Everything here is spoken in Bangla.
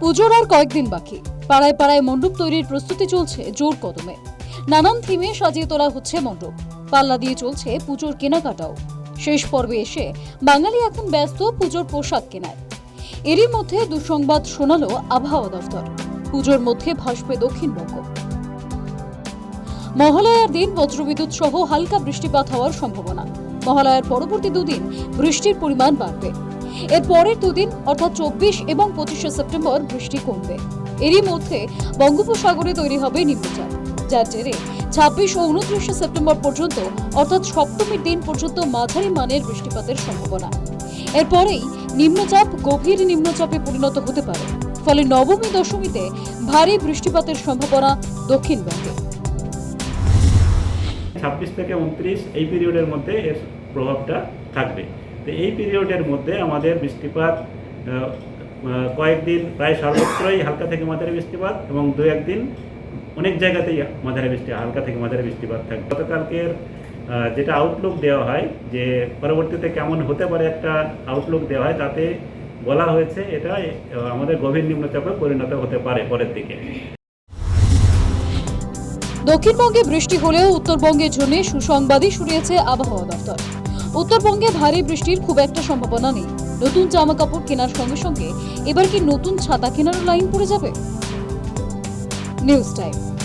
পুজোর আর কয়েকদিন বাকি। পাড়ায় পাড়ায় মণ্ডপ তৈরির প্রস্তুতি চলছে জোর কদমে। নানান থিমে সাজিয়ে তোলা হচ্ছে মণ্ডপ। পাল্লা দিয়ে চলছে পুজোর কেনাকাটাও। শেষ পর্বে এসে বাঙালি এখন ব্যস্ত পুজোর পোশাক কেনায়। এরই মধ্যে দুঃসংবাদ শোনালো আবহাওয়া দফতর। পুজোর মধ্যে ভাসবে দক্ষিণবঙ্গ মহালয়ার দিন বজ্রবিদ্যুৎ সহ হালকা বৃষ্টিপাত হওয়ার সম্ভাবনা। মহালয়ার পরবর্তী দুদিন বৃষ্টির পরিমাণ বাড়বে। এর পরের দুদিন অর্থাৎ চব্বিশ এবং পঁচিশে সেপ্টেম্বর বৃষ্টি কমবে। এরই মধ্যে বঙ্গোপসাগরে তৈরি হবে নিম্নচাপ, যার জেরে ছাব্বিশ ও উনত্রিশে সেপ্টেম্বর পর্যন্ত অর্থাৎ সপ্তমীর দিন পর্যন্ত মাঝারি মানের বৃষ্টিপাতের সম্ভাবনা। এরপরেই নিম্নচাপ গভীর নিম্নচাপে পরিণত হতে পারে, ফলে নবমী, দশমীতে ভারী বৃষ্টিপাতের সম্ভাবনা দক্ষিণবঙ্গে। ছাব্বিশ থেকে উনত্রিশ এই পিরিয়ডের মধ্যে এর প্রভাবটা থাকবে। তো এই পিরিয়ডের মধ্যে আমাদের বৃষ্টিপাত কয়েকদিন প্রায় সর্বত্রই হালকা থেকে মাঝারি বৃষ্টিপাত এবং দু একদিন অনেক জায়গাতেই মাঝারি বৃষ্টি, হালকা থেকে মাঝারি বৃষ্টিপাত থাকবে গতকালকের যেটা আউটলুক দেওয়া হয় যে পরবর্তীতে কেমন হতে পারে একটা আউটলুক দেওয়া হয়, তাতে বলা হয়েছে এটা আমাদের গভীর নিম্নচাপে পরিণত হতে পারে পরের দিকে। দক্ষিণবঙ্গে বৃষ্টি হলেও উত্তরবঙ্গের জন্য সুসংবাদই শুনিয়েছে আবহাওয়া দফতর উত্তরবঙ্গে ভারী বৃষ্টির খুব একটা সম্ভাবনা নেই। নতুন জামা কাপড় কেনার সঙ্গে সঙ্গে এবার কি নতুন ছাতা কেনার লাইন পড়ে যাবে? News time.